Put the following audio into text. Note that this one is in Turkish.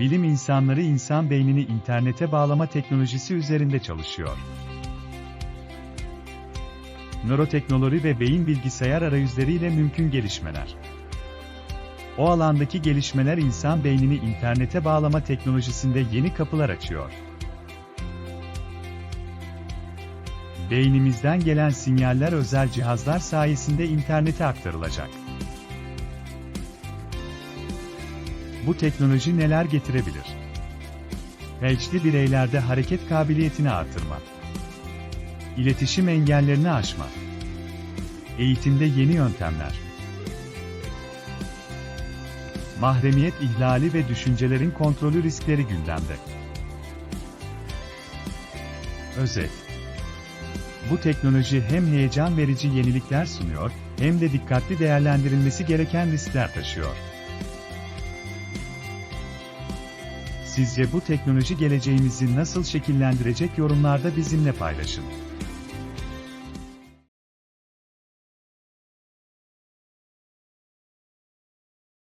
Bilim insanları insan beynini internete bağlama teknolojisi üzerinde çalışıyor. Nöroteknoloji ve beyin bilgisayar arayüzleriyle mümkün gelişmeler. O alandaki gelişmeler insan beynini internete bağlama teknolojisinde yeni kapılar açıyor. Beynimizden gelen sinyaller özel cihazlar sayesinde internete aktarılacak. Bu teknoloji neler getirebilir? Felçli bireylerde hareket kabiliyetini artırma. İletişim engellerini aşma. Eğitimde yeni yöntemler. Mahremiyet ihlali ve düşüncelerin kontrolü riskleri gündemde. Özet Bu teknoloji hem heyecan verici yenilikler sunuyor, hem de dikkatli değerlendirilmesi gereken riskler taşıyor. Sizce bu teknoloji geleceğimizi nasıl şekillendirecek yorumlarda bizimle paylaşın.